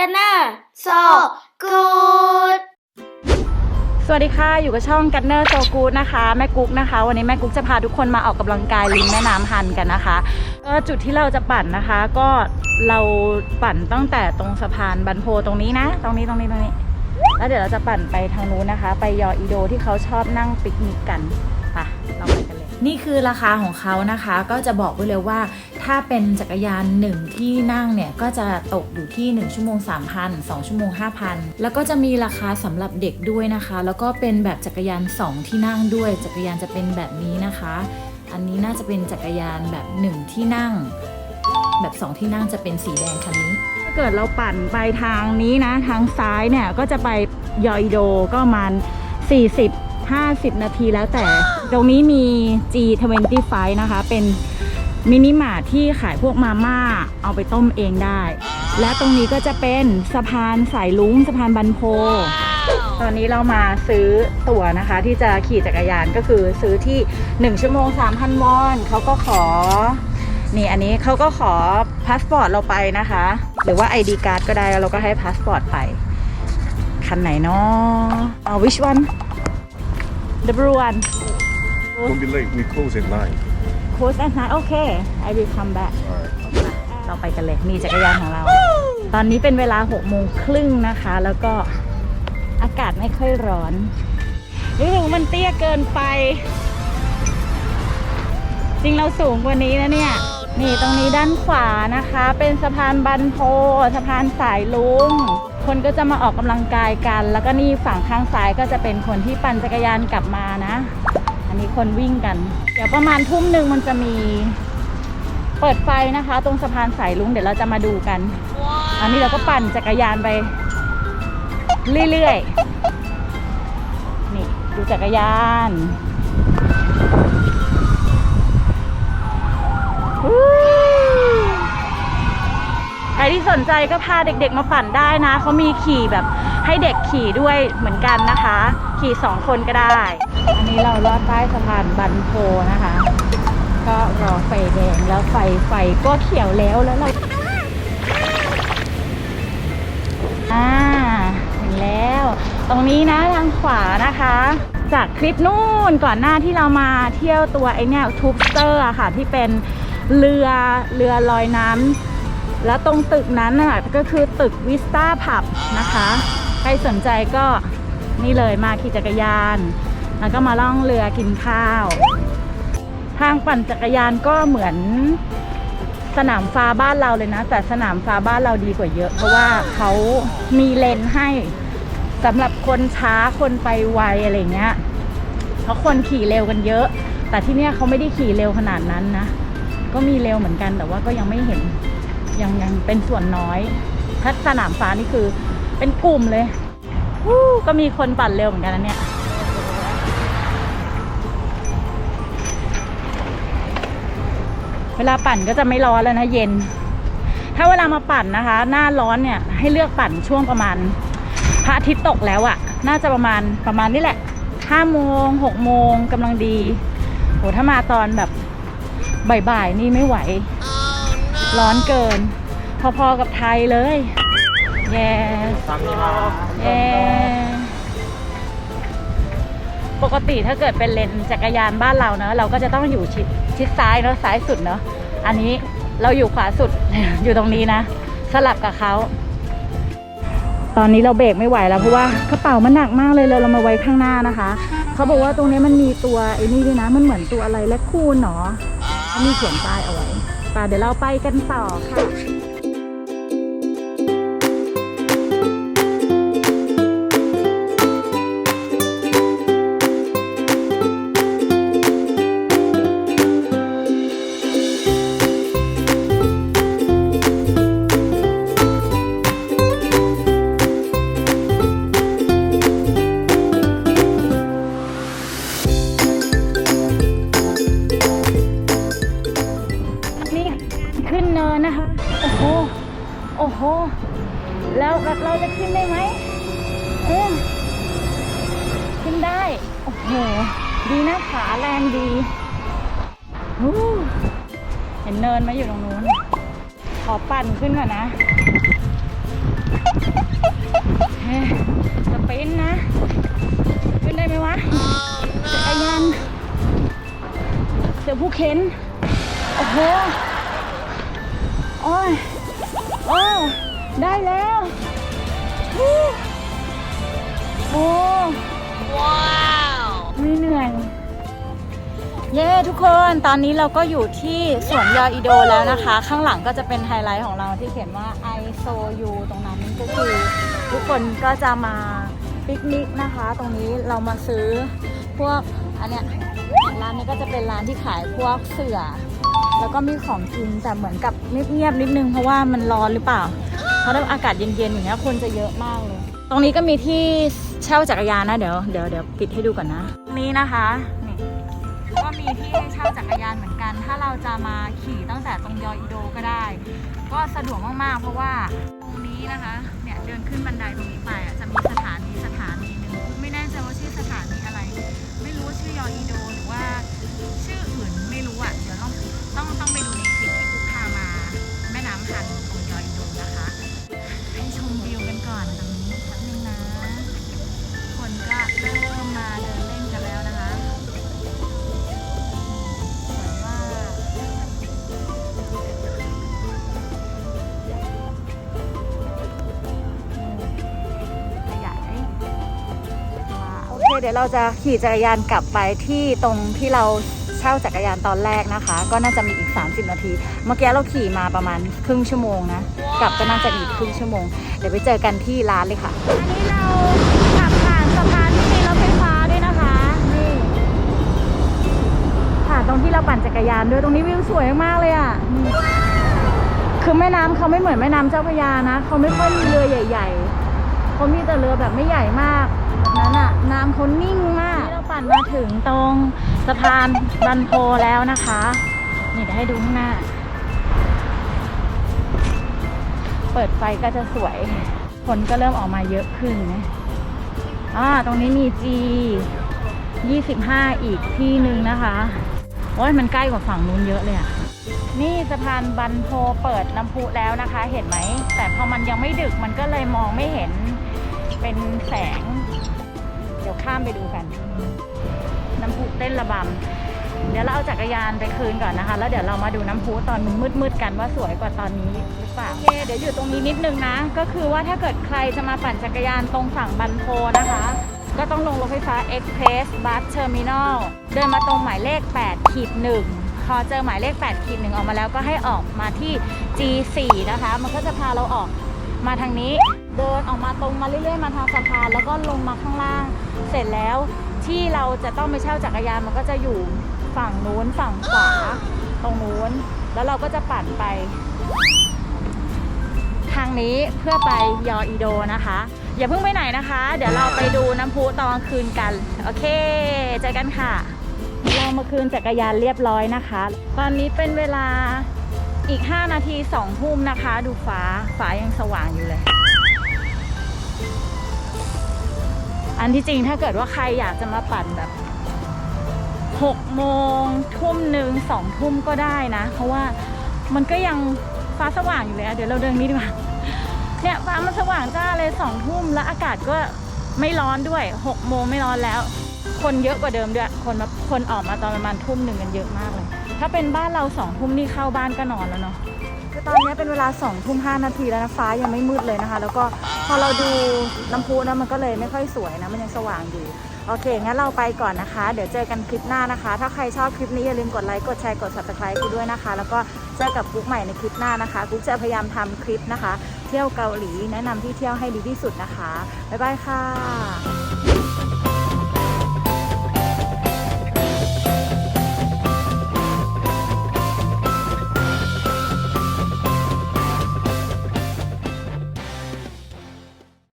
กันนะโซกูดสวัสดีค่ะ อยู่กับช่องกันเนอร์โซกูดนะคะ แม่กุ๊กนะคะ วันนี้แม่กุ๊กจะพาทุกคนมาออกกำลังกายริมแม่น้ำฮันกันนะคะก็จุดที่เราจะปั่นนะคะ ก็เราปั่นตั้งแต่ตรงสะพานบันโพตรงนี้นะ ตรงนี้ตรงนี้ตรงนี้ แล้วเดี๋ยวเราจะปั่นไปทางนู้นนะคะ ไปยออีโดที่เขาชอบนั่งปิกนิกกันไปเราไป นี่คือราคาของเขานะคะ ก็จะบอกไว้เลยว่า ถ้าเป็นจักรยาน 1 ที่นั่งเนี่ยก็จะตกอยู่ที่ 1 ชั่วโมง 3,000 2 ชั่วโมง 5,000 แล้วก็จะมีราคาสำหรับเด็กด้วยนะคะ แล้วก็เป็นแบบจักรยาน 2 ที่นั่งด้วย จักรยานจะเป็นแบบนี้นะคะ อันนี้น่าจะเป็นจักรยานแบบ 1 ที่นั่ง แบบ 2 ที่นั่งจะเป็นสีแดงคันนี้ถ้าเกิดเราปั่นไปทางนี้นะ ทางซ้ายเนี่ย ก็จะไปยออิโดก็มาณ40 50 นาทีแล้วแต่ ตรงนี้มี G25 นะคะ เป็นมินิมาร์ทที่ขายพวกมาม่า เอาไปต้มเองได้ และตรงนี้ก็จะเป็นสะพานสายลุงสะพานบันโพ ตอนนี้เรามาซื้อตั๋วนะคะ ที่จะขี่จักรยานก็คือซื้อที่ 1 ชั่วโมง 3,000 วอน เขาก็ขอ นี่อันนี้เขาก็ขอพาสปอร์ตเราไปนะคะ หรือว่า ID การ์ดก็ได้แล้วเราก็ให้พาสปอร์ตไป คันไหนเนาะอ๋อ which one the blue one Don't be late. We close at nine. close at night okay I will come back All right. เราไปกันเลยมีจักรยานของเรา ตอนนี้เป็นเวลา6โมงครึ่งนะคะ แล้วก็อากาศไม่ค่อยร้อนรู้สึกว่ามันเตี้ยเกินไป จริงเราสูงกว่านี้นะเนี่ย นี่ตรงนี้ด้านขวานะคะ เป็นสะพานบันโพสะพานสายลุง คนก็จะมาออกกำลังกายกัน แล้วก็นี่ฝั่งข้างซ้ายก็จะเป็นคนที่ปั่นจักรยานกลับมานะ อันนี้คนวิ่งกัน เดี๋ยวประมาณทุ่มหนึ่งมันจะมีเปิดไฟนะคะ ตรงสะพานสายลุงเดี๋ยวเราจะมาดูกัน อันนี้เราก็ปั่นจักรยานไป เรื่อยๆ นี่ดูจักรยานใครที่สนใจก็พาเด็กๆมาปั่นได้นะ เขามีขี่แบบให้เด็กขี่ด้วยเหมือนกันนะคะ ขี่สองคนก็ได้ อันนี้เราลอดใต้สะพานบันโพนะคะ ก็รอไฟแดงแล้วไฟไฟก็เขียวแล้วแล้วเราอ่าถึงแล้ว ตรงนี้นะทางขวานะคะ จากคลิปนู่นก่อนหน้าที่เรามาเที่ยวตัวไอเนี่ยทูบสเตอร์อะค่ะ ที่เป็นเรือเรือลอยน้ำแล้วตรงตึกนั้นน่ะก็คือตึกวิสตาผับนะคะ ใครสนใจก็นี่เลยมาขี่จักรยาน แล้วก็มาล่องเรือกินข้าว ทางปั่นจักรยานก็เหมือนสนามฟ้าบ้านเราเลยนะ แต่สนามฟ้าบ้านเราดีกว่าเยอะ เพราะว่าเขามีเลนให้สำหรับคนช้าคนไปไวอะไรเงี้ยเพราะคนขี่เร็วกันเยอะ แต่ที่เนี่ยเขาไม่ได้ขี่เร็วขนาดนั้นนะ ก็มีเร็วเหมือนกันแต่ว่าก็ยังไม่เห็นยังยังเป็นส่วนน้อย ถ้าสนามฟ้านี่คือเป็นกลุ่มเลยก็มีคนปั่นเร็วเหมือนกันนะเนี่ย เวลาปั่นก็จะไม่ร้อนแล้วนะเย็น ถ้าเวลามาปั่นนะคะ หน้าร้อนเนี่ยให้เลือกปั่นช่วงประมาณพระอาทิตย์ตกแล้วอะ่ะน่าจะประมาณประมาณนี่แหละห้าโมงหกโมงกำลังดีโหถ้ามาตอนแบบบ่ายๆนี่ไม่ไหว ร้อนเกิน พอๆกับไทยเลย แย่แย่ ปกติถ้าเกิดเป็นเลนจักรยานบ้านเราเนอะเราก็จะต้องอยู่ชิดชิดซ้ายเนอะซ้ายสุดเนอะอันนี้เราอยู่ขวาสุด อยู่ตรงนี้นะ สลับกับเขาตอนนี้เราเบรกไม่ไหวแล้วเพราะว่ากระเป๋ามันหนักมากเลยเลยเรามาไว้ข้างหน้านะคะ เขาบอกว่าตรงนี้มันมีตัวไอ้นี่ด้วยนะ มันเหมือนตัวอะไรและคูนเนาะเขามีเขียนป้ายเอาไว้ป่าเดี๋ยวเราไปกันต่อค่ะ เราจะขึ้นได้ไหมเออขึ้นได้ โอ้โห ดีนะขาแรงดีเห็นเนินไหมอยู่ตรงนู้น ขอปั่นขึ้นก่อนนะสปินนะ ขึ้นได้ไหมวะจักรยานเสือผู้เข็น โอ้โห โอ้ยโอ้ได้แล้ว โอ้ว้าวไม่เหนื่อย เย้ทุกคนตอนนี้เราก็อยู่ที่สวนยออีโดแล้วนะคะ ข้างหลังก็จะเป็นไฮไลท์ของเราที่เขียนว่า I so you ตรงนั้นก็คือทุกคนก็จะมาปิกนิกนะคะ ตรงนี้เรามาซื้อพวกอันเนี้ยร้านนี้ก็จะเป็นร้านที่ขายพวกเสื่อแล้วก็มีของกินแต่เหมือนกับเงียบๆนิดนึงเพราะว่ามันร้อนหรือเปล่า เพราะถ้าอากาศเย็นๆอย่างเงี้ยคนจะเยอะมากเลย ตรงนี้ก็มีที่เช่าจักรยานนะเดี๋ยวเดี๋ยวเดี๋ยวปิดให้ดูก่อนนะนี้นะคะนี่ก็มีที่ให้เช่าจักรยานเหมือนกัน ถ้าเราจะมาขี่ตั้งแต่ตรงยออีโดก็ได้ ก็สะดวกมากๆ เพราะว่าตรงนี้นะคะเนี่ยเดินขึ้นบันไดตรงนี้ไปอะจะมีสถานีสถานีหนึ่งไม่แน่ใจว่าชื่อสถานีอะไร ไม่รู้ว่าชื่อยออีโดหรือว่าชื่ออื่นไม่รู้อะเดี๋ยวต้องต้องต้องไปดูในคลิปที่กุ๊กพามาแม่น้ำฮัน เคเดี๋ยวเราจะขี่จักรยานกลับไปที่ตรงที่เราเช่าจักรยานตอนแรกนะคะ ก็น่าจะมีอีก 30 นาที เมื่อกี้เราขี่มาประมาณครึ่งชั่วโมงนะ กลับก็น่าจะอีกครึ่งชั่วโมง เดี๋ยวไปเจอกันที่ร้านเลยค่ะ อันนี้เราขับผ่านสะพานที่มีรถไฟฟ้าด้วยนะคะนี่ผ่านตรงที่เราปั่นจักรยานด้วยตรงนี้วิวสวยมากๆเลยอะนี่คือแม่น้ำเขาไม่เหมือนแม่น้ำเจ้าพระยานะเขาไม่ค่อยมีเรือใหญ่ ๆเขามีแต่เรือแบบไม่ใหญ่มากแบบ นั้นอะน้ำเขานิ่งมากนี่เราปั่นมาถึงตรงสะพานบันโพแล้วนะคะ นี่เดี๋ยวให้ดูข้างหน้า เปิดไฟก็จะสวยคนก็เริ่มออกมาเยอะขึ้นนะอ่าตรงนี้มี G 25 อีกที่หนึ่งนะคะโอ้ยมันใกล้กว่าฝั่งนู้นเยอะเลยอะนี่สะพานบันโพเปิดน้ำพุแล้วนะคะ เห็นไหม แต่พอมันยังไม่ดึกมันก็เลยมองไม่เห็นเป็นแสง เดี๋ยวข้ามไปดูกัน น้ำพุเต้นระบำ เดี๋ยวเราเอาจักรยานไปคืนก่อนนะคะ แล้วเดี๋ยวเรามาดูน้ำพุตอนมืดๆกันว่าสวยกว่าตอนนี้หรือเปล่าโอเคเดี๋ยวอยู่ตรงนี้นิดนึงนะ ก็คือว่าถ้าเกิดใครจะมาปั่นจักรยานตรงฝั่งบันโพนะคะ ก็ต้องลงรถไฟฟ้า Express Bus Terminal เดินมาตรงหมายเลข8ขีด1พอเจอหมายเลข8ขีด1ออกมาแล้วก็ให้ออกมาที่ G4 นะคะ มันก็จะพาเราออกมาทางนี้ เดินออกมาตรงมาเรื่อยๆ มาทางสะพานแล้วก็ลงมาข้างล่าง เสร็จแล้วที่เราจะต้องไปเช่าจักรยานมันก็จะอยู่ฝั่งนู้นฝั่งขวาตรงนู้น แล้วเราก็จะปั่นไป ทางนี้เพื่อไปยออีโดนะคะ อย่าเพิ่งไปไหนนะคะ เดี๋ยวเราไปดูน้ำพุตอนกลางคืนกัน โอเคเจอกันค่ะเรามาคืนจักรยานเรียบร้อยนะคะ ตอนนี้เป็นเวลาอีก 5 นาที2ทุ่มนะคะ ดูฟ้าฟ้ายังสว่างอยู่เลย อันที่จริงถ้าเกิดว่าใครอยากจะมาปั่นแบบ6โมงทุ่มหนึ่งสองทุ่มก็ได้นะ เพราะว่ามันก็ยังฟ้าสว่างอยู่เลยอะเดี๋ยวเราเดินนี้ดีกว่าเนี่ยฟ้ามันสว่างจ้าเลยสองทุ่มแล้วอากาศก็ไม่ร้อนด้วยหกโมงไม่ร้อนแล้ว คนเยอะกว่าเดิมด้วยคนมาคนออกมาตอนประมาณทุ่มหนึ่งกันเยอะมากเลย ถ้าเป็นบ้านเราสองทุ่มนี่เข้าบ้านก็นอนแล้วเนาะ คือตอนนี้เป็นเวลาสองทุ่มห้านาทีแล้วนะฟ้ายังไม่มืดเลยนะคะ แล้วก็พอเราดูลำพูนะมันก็เลยไม่ค่อยสวยนะ มันยังสว่างอยู่ โอเค งั้นเราไปก่อนนะคะ เดี๋ยวเจอกันคลิปหน้านะคะ ถ้าใครชอบคลิปนี้อย่าลืมกดไลค์ กดแชร์ กด subscribe กูด้วยนะคะ แล้วก็เจอกับกุ๊กใหม่ในคลิปหน้านะคะ กุ๊กจะพยายามทำคลิปนะคะ เที่ยวเกาหลี แนะนำที่เที่ยวให้ดีที่สุดนะคะ บ๊ายบายค่ะ